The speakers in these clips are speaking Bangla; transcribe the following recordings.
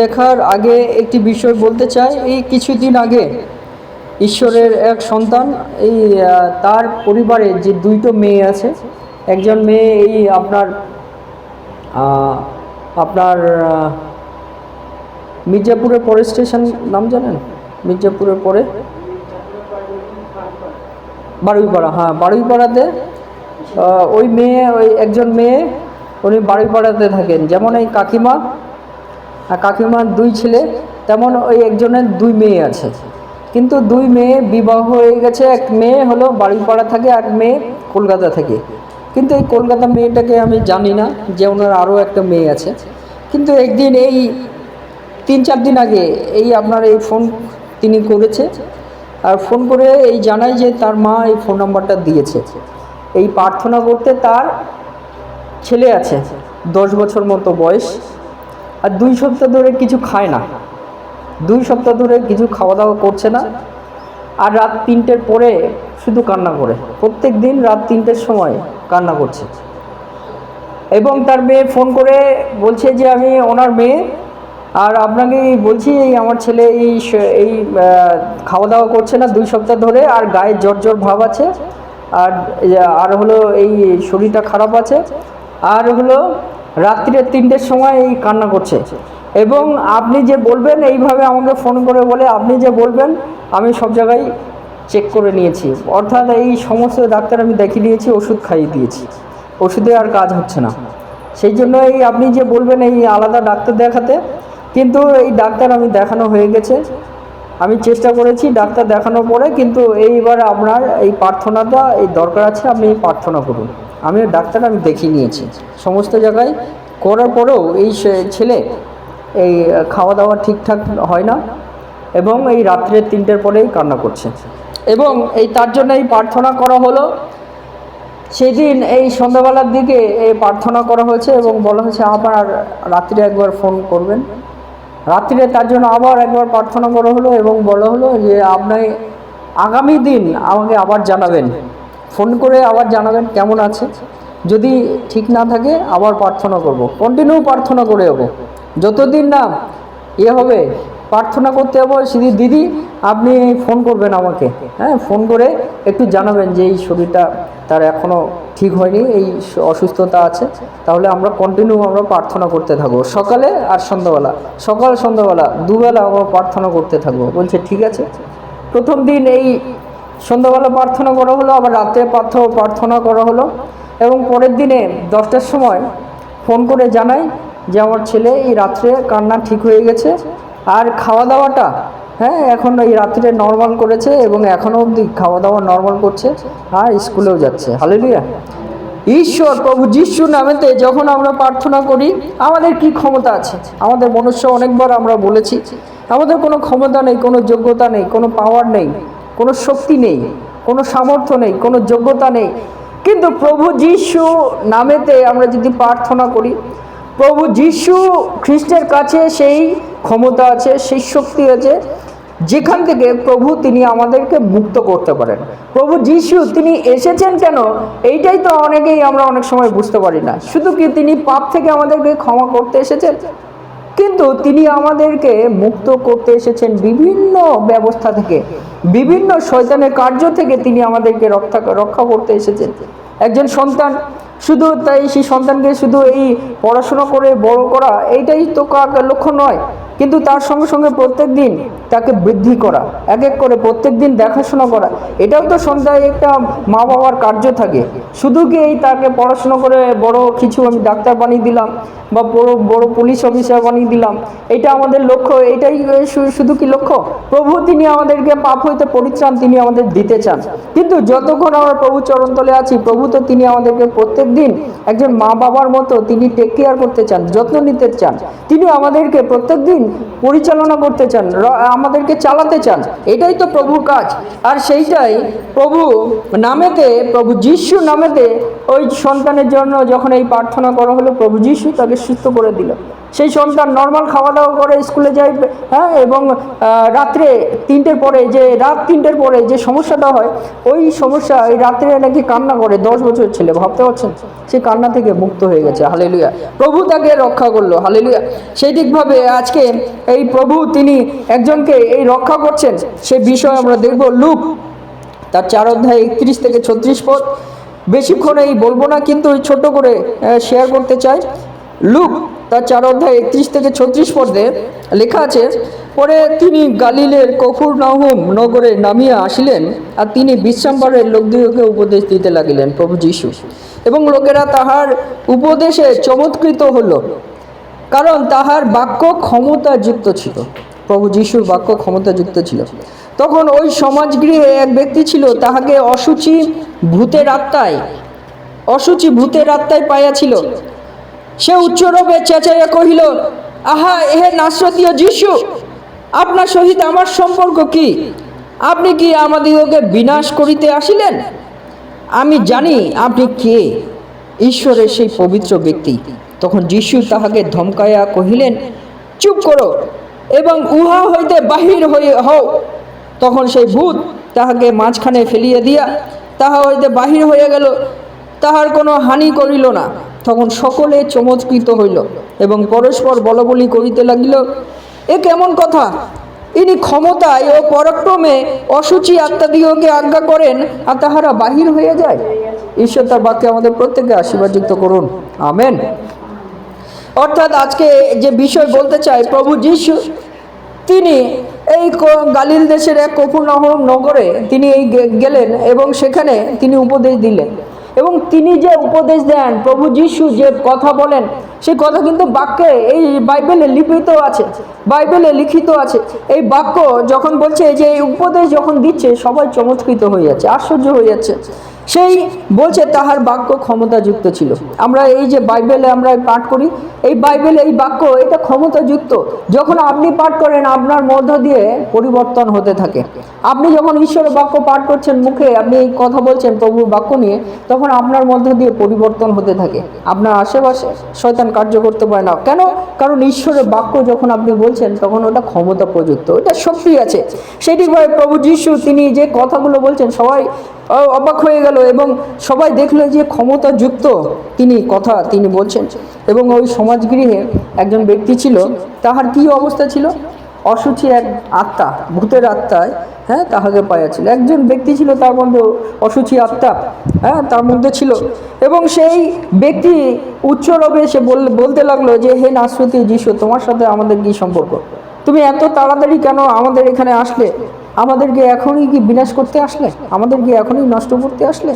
দেখার আগে একটি বিষয় বলতে চাই। এই কিছুদিন আগে ঈশ্বরের এক সন্তান, এই তার পরিবারে যে দুইটো মেয়ে আছে, একজন মেয়ে এই আপনার আপনার মির্জাপুরের পরে স্টেশন, নাম জানেন? মির্জাপুরের পরে? বারুইপাড়া হ্যাঁ বারুইপাড়াতে ওই মেয়ে, ওই একজন মেয়ে, উনি বারুইপাড়াতে থাকেন। যেমন এই কাকিমা কাকিমার দুই ছেলে, তেমন ওই একজনের দুই মেয়ে আছে। কিন্তু দুই মেয়ে বিবাহ হয়ে গেছে, এক মেয়ে হলো বাড়িপাড়া থাকে এক মেয়ে কলকাতা থাকে। কিন্তু এই কলকাতা মেয়েটাকে আমি জানি না যে ওনার আরও একটা মেয়ে আছে। কিন্তু একদিন এই তিন চার দিন আগে এই আপনার এই ফোন তিনি করেছে, আর ফোন করে এই জানাই যে তার মা এই ফোন নাম্বারটা দিয়েছে। এই প্রার্থনা করতে তার ছেলে আছে, দশ বছর মতো বয়স। আর দুই সপ্তাহ ধরে কিছু খায় না। দুই সপ্তাহ ধরে কিছু খাওয়া দাওয়া করছে না। আর রাত তিনটের পরে শুধু কান্না করে। প্রত্যেক দিন রাত তিনটের সময় কান্না করছে। এবং তার মেয়ে ফোন করে বলছে যে, আমি ওনার মেয়ে। আর আপনাকে বলছি এই আমার ছেলে এই এই খাওয়া দাওয়া করছে না দুই সপ্তাহ ধরে। আর গায়ে জ্বর জ্বর ভাব আছে। আর আর হলো এই শরীরটা খারাপ আছে। আর হলো রাত্রিরে তিনটের সময় এই কান্না করছে। এবং আপনি যে বলবেন, এইভাবে আমাকে ফোন করে বলে আপনি যে বলবেন, আমি সব জায়গায় চেক করে নিয়েছি। অর্থাৎ এই সমস্ত ডাক্তার আমি দেখিয়ে নিয়েছি ওষুধ খাইয়ে দিয়েছি। ওষুধে আর কাজ হচ্ছে না। সেই জন্য এই আপনি যে বলবেন, এই আলাদা ডাক্তার দেখাতে, কিন্তু এই ডাক্তার আমি দেখানো হয়ে গেছে। আমি চেষ্টা করেছি ডাক্তার দেখানোর পরে, কিন্তু এইবার আপনার এই প্রার্থনাটা, এই দরকার আছে, আপনি প্রার্থনা করুন। আমি ডাক্তার আমি দেখিয়ে নিয়েছি। সমস্ত জায়গায় করার পরেও এই ছেলে এই খাওয়া দাওয়া ঠিকঠাক হয় না এবং এই রাত্রে তিনটের পরেই কান্না করছে। এবং এই তার জন্য এই প্রার্থনা করা হলো। সেদিন এই সন্ধ্যাবেলার দিকে এই প্রার্থনা করা হয়েছে এবং বলা হয়েছে, আবার রাত্রে একবার ফোন করবেন। রাত্রিরে তার জন্য আবার একবার প্রার্থনা করা হলো এবং বলা হলো যে আপনি আগামী দিন আমাকে আবার জানাবেন। ফোন করে আবার জানাবেন কেমন আছে। যদি ঠিক না থাকে আবার প্রার্থনা করব। কন্টিনিউ প্রার্থনা করে যাব যতদিন না এ হবে, প্রার্থনা করতে যাব শুধু দিদি, আপনি ফোন করবেন আমাকে। হ্যাঁ ফোন করে একটু জানাবেন যে এই শরীরটা তার এখনও ঠিক হয়নি, এই অসুস্থতা আছে। তাহলে আমরা কন্টিনিউ আমরা প্রার্থনা করতে থাকব। সকালে আর সন্ধ্যাবেলা, সকাল সন্ধ্যাবেলা, দুবেলা আমরা প্রার্থনা করতে থাকব। বলছে, ঠিক আছে। প্রথম দিন এই সন্ধ্যাবেলা প্রার্থনা করা হলো, আবার রাত্রে পার্থ প্রার্থনা করা হলো এবং পরের দিনে দশটার সময় ফোন করে জানাই যে আমার ছেলে এই রাত্রে কান্না ঠিক হয়ে গেছে আর খাওয়া দাওয়াটা হ্যাঁ এখন এই রাত্রে নর্মাল করেছে এবং এখনও অবধি খাওয়া দাওয়া নর্মাল করছে আর স্কুলেও যাচ্ছে। হালেলুয়া ঈশ্বর প্রভু যিশু নামেতে যখন আমরা প্রার্থনা করি, আমাদের কি ক্ষমতা আছে? আমাদের মনুষ্য অনেকবার আমরা বলেছি, আমাদের কোনো ক্ষমতা নেই, কোনো যোগ্যতা নেই, কোনো পাওয়ার নেই। কোনো শক্তি নেই, কোনো সামর্থ্য নেই, কোনো যোগ্যতা নেই। কিন্তু প্রভু যিশু নামেতে আমরা যদি প্রার্থনা করি, প্রভু যিশু খ্রিস্টের কাছে সেই ক্ষমতা আছে, সেই শক্তি আছে, যেখান থেকে প্রভু তিনি আমাদেরকে মুক্ত করতে পারেন। প্রভু যিশু তিনি এসেছেন কেন? এইটাই তো অনেকেই আমরা অনেক সময় বুঝতে পারি না। শুধু কি তিনি পাপ থেকে আমাদেরকে ক্ষমা করতে এসেছেন? কিন্তু তিনি আমাদেরকে মুক্ত করতে এসেছেন বিভিন্ন ব্যবস্থা থেকে, বিভিন্ন শয়তানের কার্য থেকে তিনি আমাদেরকে রক্ষা রক্ষা করতে এসেছেন। একজন সন্তান, শুধু তাই সেই সন্তানকে শুধু এই পড়াশোনা করে বড় করা, এইটাই তো লক্ষ্য নয়। কিন্তু তার সঙ্গে সঙ্গে প্রত্যেক দিন তাকে বৃদ্ধি করা, এক এক করে প্রত্যেক দিন দেখাশোনা করা, এটাও তো সন্ধ্যায় একটা মা বাবার কার্য থাকে। শুধু কি এই তাকে পড়াশোনা করে বড় কিছু আমি ডাক্তার বানিয়ে দিলাম বা বড় বড় পুলিশ অফিসার বানিয়ে দিলাম? এটা আমাদের লক্ষ্য, এটাই শুধু কি লক্ষ্য? প্রভু তিনি আমাদেরকে পাপ হইতে পরিত্রাণ তিনি আমাদের দিতে চান। কিন্তু যতক্ষণ আমরা প্রভু চরণতলে আছি, প্রভু তো তিনি আমাদেরকে প্রত্যেক দিন একজন মা বাবার মতো তিনি টেক কেয়ার করতে চান, যত্ন নিতে চান। তিনি আমাদেরকে প্রত্যেক দিন পরিচালনা করতে চান আমাদেরকে চালাতে চান, এটাই তো প্রভুর কাজ। আর সেইটাই প্রভু নামেতে, প্রভু যিশু নামেতে ওই সন্তানের জন্য যখন এই প্রার্থনা করা হলো, প্রভু যিশু তাকে সুস্থ করে দিল। সেই সন্তান নর্মাল খাওয়া দাওয়া করে স্কুলে যায় হ্যাঁ এবং রাত্রে তিনটের পরে যে, রাত তিনটের পরে যে সমস্যাটা হয়, ওই সমস্যা এই রাত্রে নাকি কান্না করে, দশ বছর ছেলে, ভাবতে পারছেন? সে কান্না থেকে মুক্ত হয়ে গেছে হালেলুয়া প্রভু তাকে রক্ষা করল হালেলুয়া সেই দিকভাবে আজকে এই প্রভু, তিনি একজনকে এই রক্ষা করছেন, সে বিষয় আমরা দেখব। লুক, তার চার অধ্যায় একত্রিশ থেকে ছত্রিশ পথ বেশিক্ষণ এই বলব না, কিন্তু ছোট করে শেয়ার করতে চাই। লুক, তার চার অধ্যায় একত্রিশ থেকে ছত্রিশ পদে লেখা আছে, পরে তিনি গালিলের কফুর নাহুম নগরে নামিয়া আসিলেন, আর তিনি বিশ্রামবারের লোকদিগকে উপদেশ দিতে লাগিলেন, প্রভু যীশু। এবং লোকেরা তাহার উপদেশে চমৎকৃত হলো, কারণ তাহার বাক্য ক্ষমতাযুক্ত ছিল। প্রভু যিশুর বাক্য ক্ষমতাযুক্ত ছিল। তখন ওই সমাজগৃহে এক ব্যক্তি ছিল, তাহাকে অসুচি ভূতের আত্মায় অসুচি ভূতের আত্মায় পাইয়াছিল। সে উচ্চরূপে চেঁচাইয়া কহিল, আহা, এহে নাসরতীয় যিশু, আপনার সহিত আমার সম্পর্ক কি? আপনি কি আমাদিগকে বিনাশ করিতে আসিলেন? আমি জানি আপনি কে। ঈশ্বরের সেই পবিত্র ব্যক্তি। তখন যিশু তাহাকে ধমকাইয়া কহিলেন, চুপ করো, এবং উহা হইতে বাহির হয়ে হও। তখন সেই ভূত তাহাকে মাঝখানে ফেলিয়া দিয়া, তাহা হইতে বাহির হইয়া গেল, তাহার কোনো হানি করিল না। তখন সকলে চমৎকৃত হইল এবং পরস্পর বলবলি করিতে লাগিল, এ কেমন কথা? ইনি ক্ষমতায় ও পরাক্রমে অসুচি আত্মাদিগকে আজ্ঞা করেন আর তাহারা বাহির হয়ে যায়। ঈশ্বর তার বাক্যে আমাদের প্রত্যেককে আশীর্বাদিত করুন। আমেন। অর্থাৎ আজকে যে বিষয় বলতে চাই, প্রভু যিশু, তিনি এই গালিল দেশের এক কপুরনহম নগরে তিনি এই গেলেন এবং সেখানে তিনি উপদেশ দিলেন। এবং তিনি যে উপদেশ দেন, প্রভু যিশু যে কথা বলেন, সেই কথা কিন্তু বাক্যে এই বাইবেলে লিপিত আছে, বাইবেলে লিখিত আছে। এই বাক্য যখন বলছে যে এই উপদেশ যখন দিচ্ছে, সবাই চমৎকৃত হয়ে যাচ্ছে, আশ্চর্য হয়ে যাচ্ছে। সেই বলছে তাহার বাক্য ক্ষমতাযুক্ত ছিল। আমরা এই যে বাইবেলে আমরা পাঠ করি, এই বাইবেল এই বাক্য, এটা ক্ষমতাযুক্ত। যখন আপনি পাঠ করেন, আপনার মধ্য দিয়ে পরিবর্তন হতে থাকে। আপনি যখন ঈশ্বরের বাক্য পাঠ করছেন মুখে, আপনি এই কথা বলছেন প্রভুর বাক্য নিয়ে, তখন আপনার মধ্য দিয়ে পরিবর্তন হতে থাকে। আপনার আশেপাশে শয়তান কার্য করতে পারে না। কেন? কারণ ঈশ্বরের বাক্য যখন আপনি বলছেন, তখন ওটা ক্ষমতা প্রযুক্ত, ওটা শক্তি আছে। সেটি সেটিভাবে প্রভু যিশু, তিনি যে কথাগুলো বলছেন, সবাই অবাক হয়ে গেল এবং সবাই দেখল যে ক্ষমতাযুক্ত তিনি কথা তিনি বলছেন। এবং ওই সমাজগৃহে একজন ব্যক্তি ছিল, তাহার কি অবস্থা ছিল? অসুচি এক আত্মা, ভূতের আত্মায় হ্যাঁ তাহাকে পাইয়াছিল একজন ব্যক্তি ছিল, তার মধ্যে অসুচি আত্মা হ্যাঁ তার মধ্যে ছিল। এবং সেই ব্যক্তি উচ্চরবে সে বল- বলতে লাগল যে, হে নাসরতি, যিশু, তোমার সাথে আমাদের কি সম্পর্ক? তুমি এত তাড়াতাড়ি কেন আমাদের এখানে আসলে? আমাদেরকে এখনই কি বিনাশ করতে আসলে? আমাদেরকে এখনই নষ্ট করতে আসলে?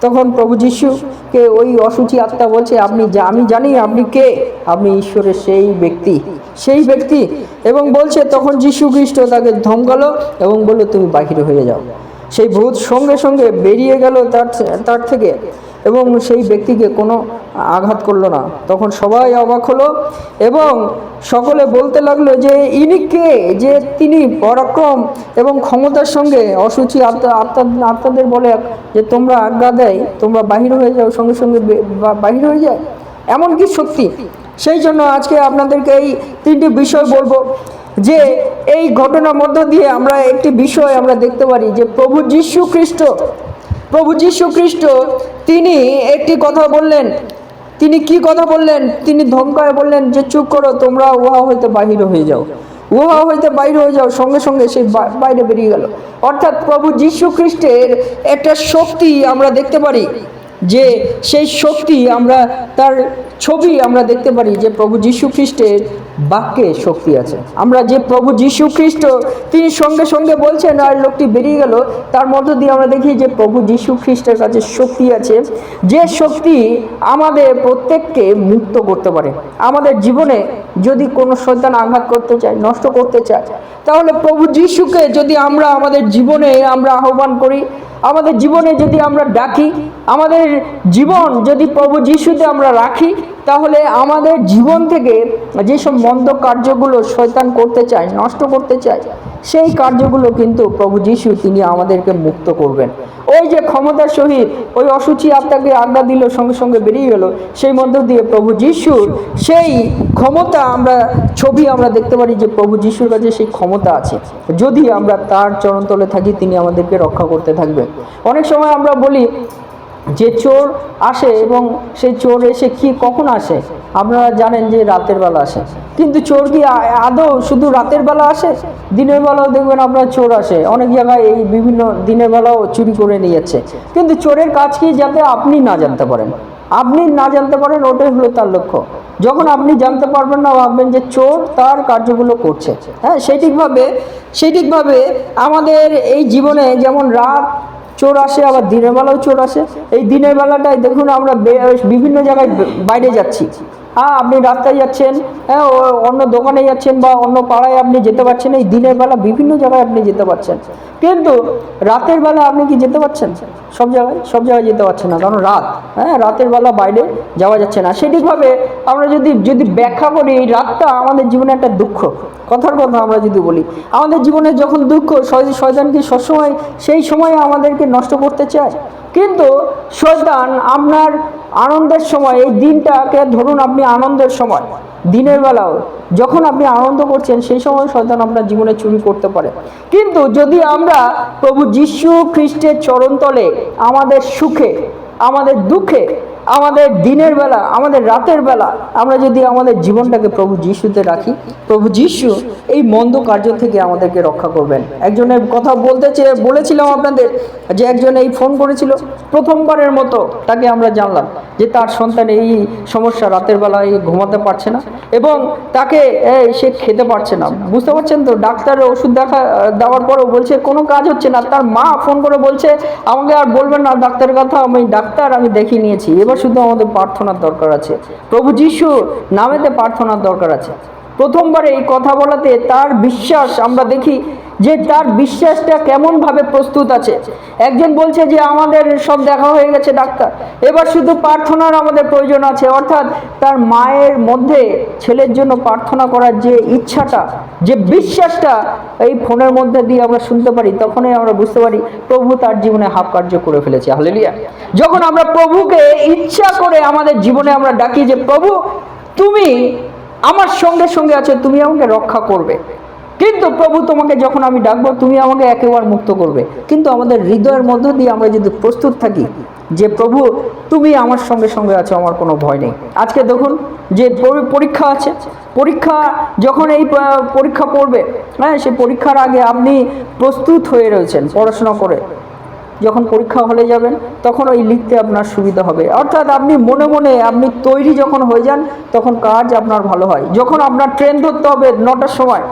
তখন প্রভু যিশুকে ওই অসুচি আত্মা বলছে, আপনি যা- আমি জানি আপনি কে? আপনি ঈশ্বরের সেই ব্যক্তি সেই ব্যক্তি। এবং বলছে, তখন যিশু খ্রিস্ট তাকে ধমকালো এবং বলল, তুমি বাহিরে হয়ে যাও। সেই ভূত সঙ্গে সঙ্গে বেরিয়ে গেল তার তার থেকে। এবং সেই ব্যক্তিকে কোনো আঘাত করল না। তখন সবাই অবাক হলো এবং সকলে বলতে লাগল যে, ইনি কে? যে তিনি পরাক্রম এবং ক্ষমতার সঙ্গে অসুচি আত্মা আত্মা, আত্মাদের বলে যে তোমরা আজ্ঞা দেয়, তোমরা বাহির হয়ে যাও, সঙ্গে সঙ্গে বাহির হয়ে যায়। এমন কি শক্তি সেই জন্য আজকে আপনাদেরকে এই তিনটি বিষয় বলব। যে, এই ঘটনার মধ্য দিয়ে আমরা একটি বিষয় আমরা দেখতে পারি, যে প্রভু যীশু খ্রিস্ট প্রভু যীশু খ্রিস্ট, তিনি একটি কথা বললেন। তিনি কি কথা বললেন? তিনি ধমকায় বললেন যে, চুপ করো, তোমরা উহা হইতে বাহির হয়ে যাও। উহা হইতে বাইরে হয়ে যাও, সঙ্গে সঙ্গে সে বাইরে বেরিয়ে গেল। অর্থাৎ প্রভু যীশু খ্রিস্টের একটা শক্তি আমরা দেখতে পারি, যে সেই শক্তি আমরা, তার ছবি আমরা দেখতে পারি, যে প্রভু যীশু খ্রিস্টের বাক্যে শক্তি আছে। আমরা যে প্রভু যীশু খ্রিস্ট, তিনি সঙ্গে সঙ্গে বলছেন, আর লোকটি বেরিয়ে গেল। তার মধ্য দিয়ে আমরা দেখি যে প্রভু যীশু খ্রিস্টের কাছে শক্তি আছে। যে শক্তি আমাদের প্রত্যেককে মুক্ত করতে পারে। আমাদের জীবনে যদি কোনো শয়তান আঘাত করতে চায়, নষ্ট করতে চায়, তাহলে প্রভু যিশুকে যদি আমরা আমাদের জীবনে আমরা আহ্বান করি, আমাদের জীবনে যদি আমরা ডাকি, আমাদের জীবন যদি প্রভু যিশুতে আমরা রাখি তাহলে আমাদের জীবন থেকে যেসব মন্দ কার্যগুলো শয়তান করতে চায়, নষ্ট করতে চায়, সেই কার্যগুলো কিন্তু প্রভু যিশু তিনি আমাদেরকে মুক্ত করবেন। ওই যে ক্ষমতার সহিত ওই অসুচি আত্মাকে আজ্ঞা দিল, সঙ্গে সঙ্গে বেরিয়ে গেল, সেই মধ্য দিয়ে প্রভু যিশুর সেই ক্ষমতা আমরা, ছবি আমরা দেখতে পারি যে প্রভু যিশুর কাছে সেই ক্ষমতা আছে। যদি আমরা তার চরণতলে থাকি, তিনি আমাদেরকে রক্ষা করতে থাকবেন। অনেক সময় আমরা বলি যে চোর আসে এবং সেই চোর এসে কি কখন আসে? আপনারা জানেন যে রাতের বেলা আসে। কিন্তু চোর কি আদৌ শুধু রাতের বেলা আসে? দিনের বেলাও দেখবেন আপনার চোর আসে। অনেক জায়গায় এই বিভিন্ন দিনের বেলাও চুরি করে নিয়ে যাচ্ছে কিন্তু চোরের কাজ কি যাতে আপনি না জানতে পারেন? আপনি না জানতে পারেন ওটাই হলো তার লক্ষ্য। যখন আপনি জানতে পারবেন না, ভাববেন যে চোর তার কার্যগুলো করছে। হ্যাঁ সেইঠিকভাবে সেইঠিকভাবে আমাদের এই জীবনে যেমন রাত চোর আসে, আবার দিনের বেলাও চোর আসে। এই দিনের বেলাটায় দেখুন আমরা বিভিন্ন জায়গায় বাইরে যাচ্ছি। হ্যাঁ আপনি রাস্তায় যাচ্ছেন হ্যাঁ অন্য দোকানে যাচ্ছেন বা অন্য পাড়ায় আপনি যেতে পারছেন, এই দিনের বেলা বিভিন্ন জায়গায় আপনি যেতে পারছেন। কিন্তু রাতের বেলা আপনি কি যেতে পারছেন? সব জায়গায়? সব জায়গায় যেতে পারছেন না, কারণ রাত হ্যাঁ রাতের বেলা বাইরে যাওয়া যাচ্ছে না। সেটিকভাবে আমরা যদি যদি ব্যাখ্যা করি, এই রাতটা আমাদের জীবনে একটা দুঃখ। কথার কথা আমরা যদি বলি, আমাদের জীবনে যখন দুঃখ, শয়- শয়তান কি সবসময় সেই সময় আমাদেরকে নষ্ট করতে চায়? কিন্তু শয়তান আপনার আনন্দের সময়, এই দিনটাকে ধরুন আপনি আনন্দের সময়, দিনের বেলাও, যখন আপনি আনন্দ করছেন, সেই সময় শয়তান আপনার জীবনে চুরি করতে পারে। কিন্তু যদি আমরা প্রভু যীশু খ্রিস্টের চরণতলে আমাদের সুখে, আমাদের দুঃখে আমাদের দিনের বেলা, আমাদের রাতের বেলা আমরা যদি আমাদের জীবনটাকে প্রভু যিশুতে রাখি, প্রভু যিশু এই মন্দ কার্য থেকে আমাদেরকে রক্ষা করবেন। একজনের কথা বলতে চেয়ে বলেছিলাম আপনাদের যে একজন এই ফোন করেছিল, প্রথমবারের মতো তাকে আমরা জানলাম যে তার সন্তান এই সমস্যা রাতের বেলায় ঘুমাতে পারছে না এবং তাকে সে খেতে পারছে না। বুঝতে পারছেন তো? ডাক্তারের ওষুধ দেখা, দেওয়ার পরেও বলছে, কোনো কাজ হচ্ছে না। তার মা ফোন করে বলছে, আমাকে আর বলবেন না, ডাক্তারের কথা আমি, ডাক্তার আমি দেখিয়ে নিয়েছি। এবার শুধু আমাদের প্রার্থনার দরকার আছে। প্রভু যিশু নামেতে প্রার্থনার দরকার আছে। প্রথমবার এই কথা বলাতে তার বিশ্বাস আমরা দেখি যে তার বিশ্বাসটা কেমনভাবে প্রস্তুত আছে। একজন বলছে যে, আমাদের সব দেখা হয়ে গেছে, ডাক্তার। এবার শুধু প্রার্থনার আমাদের প্রয়োজন আছে। অর্থাৎ তার মায়ের মধ্যে ছেলের জন্য প্রার্থনা করার যে ইচ্ছাটা, যে বিশ্বাসটা এই ফোনের মধ্যে দিয়ে আমরা শুনতে পারি, তখনই আমরা বুঝতে পারি প্রভু তার জীবনে হাফ কার্য করে ফেলেছে। হালেলিয়া। যখন আমরা প্রভুকে ইচ্ছা করে আমাদের জীবনে আমরা ডাকি যে, প্রভু, তুমি আমার সঙ্গে সঙ্গে আছে, তুমি আমাকে রক্ষা করবে। কিন্তু প্রভু তোমাকে যখন আমি ডাকবো, তুমি আমাকে একেবারে মুক্ত করবে। কিন্তু আমাদের হৃদয়ের মধ্য দিয়ে আমরা যদি প্রস্তুত থাকি যে প্রভু, তুমি আমার সঙ্গে সঙ্গে আছো, আমার কোনো ভয় নেই। আজকে দেখুন যে পরীক্ষা আছে। পরীক্ষা যখন এই পরীক্ষা পড়বে হ্যাঁ সে পরীক্ষার আগে আপনি প্রস্তুত হয়ে রয়েছেন পড়াশোনা করে। যখন পরীক্ষা হলে যাবেন, তখন ওই লিখতে আপনার সুবিধা হবে। অর্থাৎ আপনি মনে মনে আপনি তৈরি যখন হয়ে যান, তখন কাজ আপনার ভালো হয়। যখন আপনার ট্রেন ধরতে হবে নটার সময়,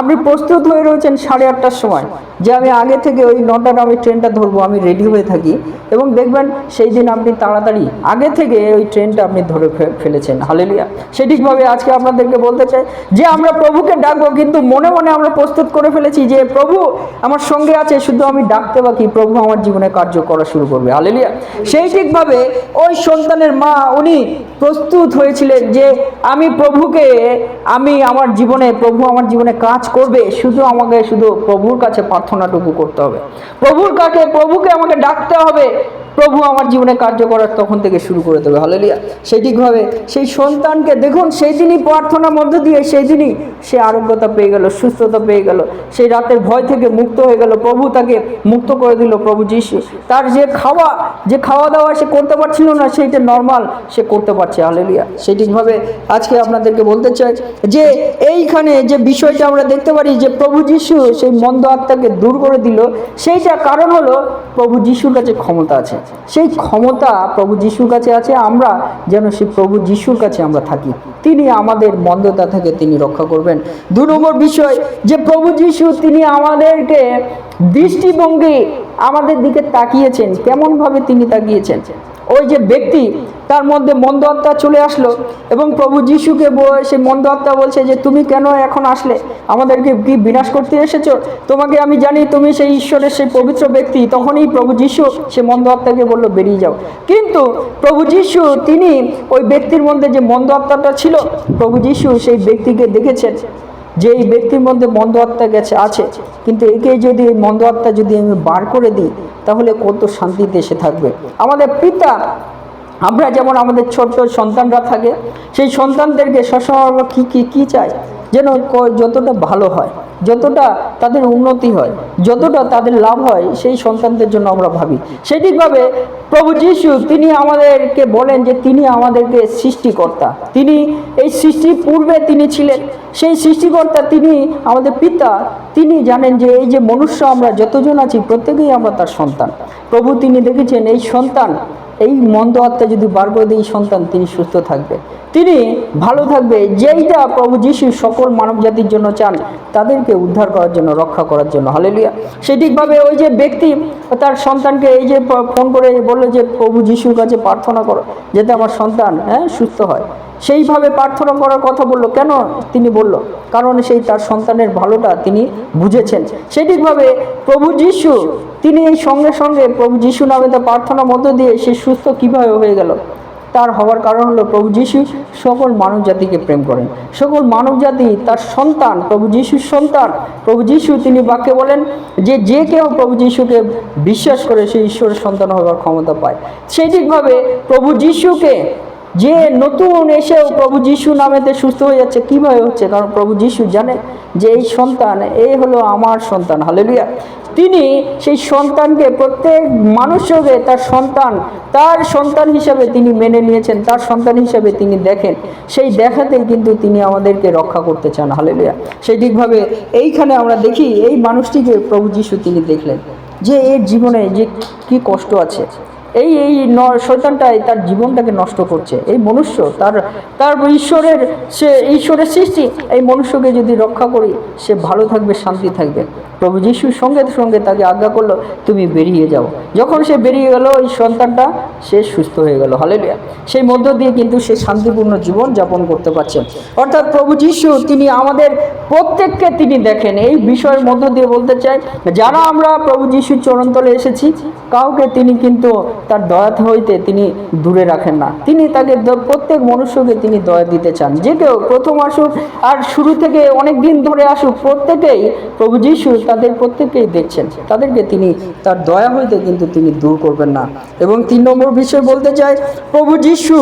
আপনি প্রস্তুত হয়ে রয়েছেন সাড়ে আটটার সময়, যে আমি আগে থেকে ওই নটার আমি ট্রেনটা ধরবো, আমি রেডি হয়ে থাকি। এবং দেখবেন সেই দিন আপনি তাড়াতাড়ি আগে থেকে ওই ট্রেনটা আপনি ধরে ফেলেছেন। হালেলিয়া। সেটিকভাবে আজকে আপনাদেরকে বলতে চাই যে আমরা প্রভুকে ডাকবো, কিন্তু মনে মনে আমরা প্রস্তুত করে ফেলেছি যে প্রভু আমার সঙ্গে আছে, শুধু আমি ডাকতে বাকি, প্রভু আমার জীবনে কার্য করা শুরু করবে। আলেলিয়া সেই ঠিকভাবে ওই সন্তানের মা, উনি প্রস্তুত হয়েছিলেন যে, আমি প্রভুকে, আমি আমার জীবনে, প্রভু আমার জীবনে কাজ করবে। শুধু আমাকে, শুধু প্রভুর কাছে প্রার্থনাটুকু করতে হবে। প্রভুর কাছে, প্রভুকে আমাকে ডাকতে হবে। প্রভু আমার জীবনে কার্য করার তখন থেকে শুরু করে দেবে হালেলিয়া সেই ঠিকভাবে সেই সন্তানকে দেখুন, সেই দিনই প্রার্থনার মধ্য দিয়ে সেই দিনই সে আরোগ্যতা পেয়ে গেল, সুস্থতা পেয়ে গেল, সেই রাতের ভয় থেকে মুক্ত হয়ে গেল, প্রভু তাকে মুক্ত করে দিল, প্রভু যিশু। তার যে খাওয়া যে খাওয়া দাওয়া সে করতে পারছিল না, সেইটা নর্মাল সে করতে পারছে হালেলিয়া সেই ঠিকভাবে আজকে আপনাদেরকে বলতে চাই যে এইখানে যে বিষয়টা আমরা দেখতে পারি যে প্রভু যিশু সেই মন্দ আত্মাকে দূর করে দিল, সেইটা কারণ হলো প্রভু যিশুর কাছে ক্ষমতা আছে। সেই ক্ষমতা প্রভু যিশুর কাছে আছে, আমরা যেন সেই প্রভু যিশুর কাছে আমরা থাকি। তিনি আমাদের মন্দতা থেকে তিনি রক্ষা করবেন। দু নম্বর বিষয়, যে প্রভু যিশু, তিনি আমাদেরকে দৃষ্টিভঙ্গি আমাদের দিকে তাকিয়েছেন, কেমনভাবে তিনি তাকিয়েছেন? ওই যে ব্যক্তি তার মধ্যে মন্দ আত্মা চলে আসলো এবং প্রভু যিশুকে সেই মন্দ আত্মা বলছে যে, তুমি কেন এখন আসলে? আমাদেরকে কি বিনাশ করতে এসেছ? তোমাকে আমি জানি তুমি সেই ঈশ্বরের সেই পবিত্র ব্যক্তি। তখনই প্রভু যিশু সে মন্দ আত্মাকে বলল, বেরিয়ে যাও। কিন্তু প্রভু যিশু, তিনি ওই ব্যক্তির মধ্যে যে মন্দ আত্মাটা ছিল, প্রভু যিশু সেই ব্যক্তিকে দেখেছেন। যে এই ব্যক্তির মধ্যে মন্দ আত্মা গেছে, আছে। কিন্তু একে যদি এই মন্দ আত্মা যদি আমি বার করে দিই, তাহলে কত শান্তিতে দেশে থাকবে? আমাদের পিতা, আমরা যেমন আমাদের ছোট্ট সন্তানরা থাকে, সেই সন্তানদেরকে আমরা কী কী কী চাই যেন যতটা ভালো হয়। যতটা তাদের উন্নতি হয়, যতটা তাদের লাভ হয়, সেই সন্তানদের জন্য আমরা ভাবি। সেটিকভাবে প্রভু যিশু, তিনি আমাদেরকে বলেন যে তিনি আমাদেরকে সৃষ্টিকর্তা। তিনি এই সৃষ্টির পূর্বে তিনি ছিলেন। সেই সৃষ্টিকর্তা তিনি, আমাদের পিতা, তিনি জানেন যে এই যে মনুষ্য আমরা যতজন আছি, প্রত্যেকেই আমরা তার সন্তান। প্রভু তিনি দেখেছেন এই সন্তান এই মন্দ আত্মা যদি বার করে দেয় সন্তান তিনি সুস্থ থাকবে। তিনি ভালো থাকবে, যেইটা প্রভু যিশু সকল মানব জাতির জন্য চান, তাদেরকে উদ্ধার করার জন্য, রক্ষা করার জন্য। হালেলুয়া সেটিকভাবে ওই যে ব্যক্তি তার সন্তানকে এই যে ফোন করে বলল যে, প্রভু যিশুর কাছে প্রার্থনা করো, যাতে আমার সন্তান হ্যাঁ সুস্থ হয়। সেইভাবে প্রার্থনা করার কথা বলল। কেন? তিনি বলল, কারণ সেই তার সন্তানের ভালোটা তিনি বুঝেছেন। সেটিকভাবে প্রভু যিশু, তিনি এই সঙ্গে সঙ্গে প্রভু যিশু নামে তার প্রার্থনার মধ্য দিয়ে সে সুস্থ কীভাবে হয়ে গেল? তার হওয়ার কারণ হলো প্রভু যিশু সকল মানব জাতিকে প্রেম করেন। সকল মানব জাতি তার সন্তান, প্রভু যিশুর সন্তান। প্রভু যিশু, তিনি বাক্যে বলেন যে যে কেউ প্রভু যিশুকে বিশ্বাস করে সে ঈশ্বরের সন্তান হওয়ার ক্ষমতা পায়। সেই ঠিকভাবে প্রভু যিশুকে যে নতুন এসেও প্রভু যিশু নামেতে সুস্থ হয়ে যাচ্ছে, কীভাবে হচ্ছে? কারণ প্রভু যিশু জানে যে এই সন্তান এই হলো আমার সন্তান। হালেলুয়া তিনি সেই সন্তানকে প্রত্যেক মানুষকে তার সন্তান তার সন্তান হিসাবে তিনি মেনে নিয়েছেন, তার সন্তান হিসাবে তিনি দেখেন। সেই দেখাতেই কিন্তু তিনি আমাদেরকে রক্ষা করতে চান। হালেলুয়া সেই ঠিকভাবে এইখানে আমরা দেখি, এই মানুষটিকে প্রভু যিশু তিনি দেখলেন যে এর জীবনে যে কি কষ্ট আছে। এই এই শয়তানটাই তার জীবনটাকে নষ্ট করছে। এই মনুষ্য তার তার ঈশ্বরের, সে ঈশ্বরের সৃষ্টি, এই মনুষ্যকে যদি রক্ষা করি, সে ভালো থাকবে, শান্তি থাকবে। প্রভু যিশুর সঙ্গে সঙ্গে তাকে আজ্ঞা করল, তুমি বেরিয়ে যাও। যখন সে বেরিয়ে গেল, এই সন্তানটা, সে সুস্থ হয়ে গেল। হালেলুয়া সেই মধ্য দিয়ে কিন্তু সে শান্তিপূর্ণ জীবন যাপন করতে পারছেন অর্থাৎ প্রভু যিশু, তিনি আমাদের প্রত্যেককে তিনি দেখেন। এই বিষয়ের মধ্য দিয়ে বলতে চাই, যারা আমরা প্রভু যিশুর চরণতলে এসেছি, কাউকে তিনি কিন্তু তার দয়া হইতে তিনি দূরে রাখেন না। তিনি তাকে প্রত্যেক মনুষ্যকে তিনি দয়া দিতে চান। যে কেউ প্রথম আসুক আর শুরু থেকে অনেক দিন ধরে আসুক, প্রত্যেকেই প্রভু যিশু তাদের প্রত্যেকেই দেখছেন। তাদেরকে তিনি তার দয়া হইতে কিন্তু তিনি দূর করবেন না। এবং তিন নম্বর বিষয় বলতে চাই, প্রভু যিশু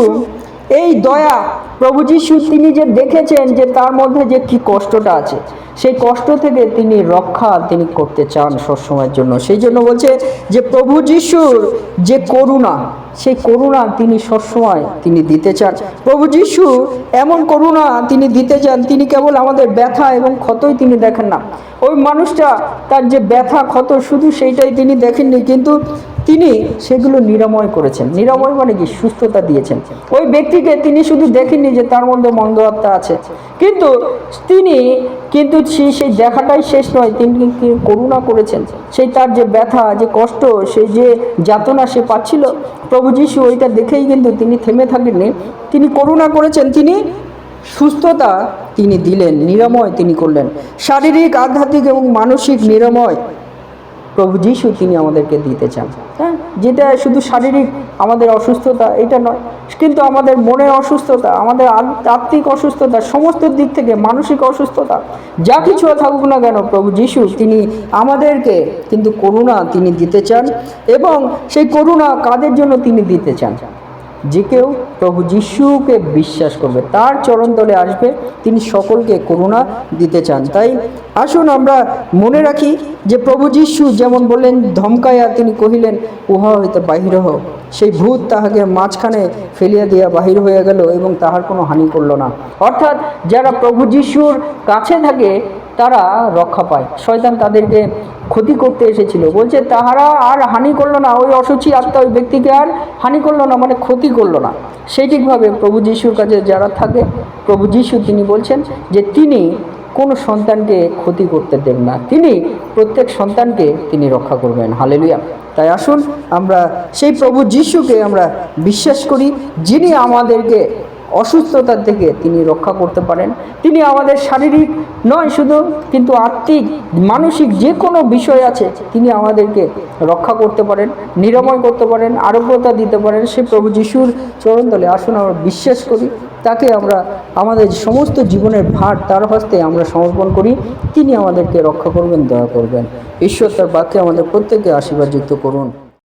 এই দয়া প্রভু যিশু, তিনি যে দেখেছেন যে তার মধ্যে যে কি কষ্টটা আছে, সেই কষ্ট থেকে তিনি রক্ষা তিনি করতে চান সবসময়ের জন্য। সেই জন্য বলছে যে প্রভু যিশুর যে করুণা, সেই করুণা তিনি সবসময় তিনি দিতে চান। প্রভু যিশু এমন করুণা তিনি দিতে চান, তিনি কেবল আমাদের ব্যথা এবং ক্ষতই তিনি দেখেন না। ওই মানুষটা তার যে ব্যথা, ক্ষত, শুধু সেইটাই তিনি দেখেননি, কিন্তু তিনি সেগুলো নিরাময় করেছেন। নিরাময় মানে কি? সুস্থতা দিয়েছেন। ওই ব্যক্তিকে তিনি শুধু দেখেননি যে তার মধ্যে মন্দ আত্মা আছে। কিন্তু তিনি কিন্তু সেই দেখাটাই শেষ নয়। তিনি করুণা করেছেন? সেই তার যে ব্যথা, যে কষ্ট, সেই যে যাতনা সে পাচ্ছিল, প্রভু যিশু ওইটা দেখেই কিন্তু তিনি থেমে থাকেননি। তিনি করুণা করেছেন। তিনি সুস্থতা তিনি দিলেন, নিরাময় তিনি করলেন। শারীরিক, আধ্যাত্মিক এবং মানসিক নিরাময় প্রভু যিশু তিনি আমাদেরকে দিতে চান। হ্যাঁ যেটা শুধু শারীরিক আমাদের অসুস্থতা, এটা নয়। কিন্তু আমাদের মনের অসুস্থতা, আমাদের আত্মিক অসুস্থতা, সমস্ত দিক থেকে মানসিক অসুস্থতা, যা কিছু থাকুক না কেন, প্রভু যিশু তিনি আমাদেরকে কিন্তু করুণা তিনি দিতে চান এবং সেই করুণা কাদের জন্য তিনি দিতে চান? যে কেউ প্রভু যিশুকে বিশ্বাস করবে, তার চরণ চরণতলে আসবে, তিনি সকলকে করুণা দিতে চান। তাই আসুন আমরা মনে রাখি যে প্রভু যিশু যেমন বললেন, ধমকাইয়া তিনি কহিলেন, উহা হইতে বাহির হও। সেই ভূত তাহাকে মাঝখানে ফেলিয়া দিয়া বাহির হইয়া গেল এবং তাহার কোনো হানি করল না। অর্থাৎ যারা প্রভু যিশুর কাছে থাকে তারা রক্ষা পায়। শয়তান তাদেরকে ক্ষতি করতে এসেছিল। বলছে, তাহারা আর হানি করল না। ওই অসুচি আত্মা ওই ব্যক্তিকে আর হানি করল না মানে ক্ষতি করল না। সেই ঠিকভাবে প্রভু যিশুর কাছে যারা থাকে, প্রভু যিশু তিনি বলছেন যে, তিনি কোনো সন্তানকে ক্ষতি করতে দেন না। তিনি প্রত্যেক সন্তানকে তিনি রক্ষা করবেন। হালেলুয়া। তাই আসুন, আমরা সেই প্রভু যিশুকে আমরা বিশ্বাস করি, যিনি আমাদেরকে অসুস্থতার থেকে তিনি রক্ষা করতে পারেন। তিনি আমাদের শারীরিক নয় শুধু, কিন্তু আত্মিক, মানসিক যে কোনো বিষয় আছে, তিনি আমাদেরকে রক্ষা করতে পারেন, নিরাময় করতে পারেন, আরোগ্যতা দিতে পারেন। সে প্রভু যিশুর চরণতলে আসুন, আমরা বিশ্বাস করি। তাকে আমরা, আমাদের সমস্ত জীবনের ভার তার হস্তে আমরা সমর্পণ করি। তিনি আমাদেরকে রক্ষা করবেন, দয়া করবেন। ঈশ্বর তার বাক্যে আমাদের প্রত্যেককে আশীর্বাদ যুক্ত করুন।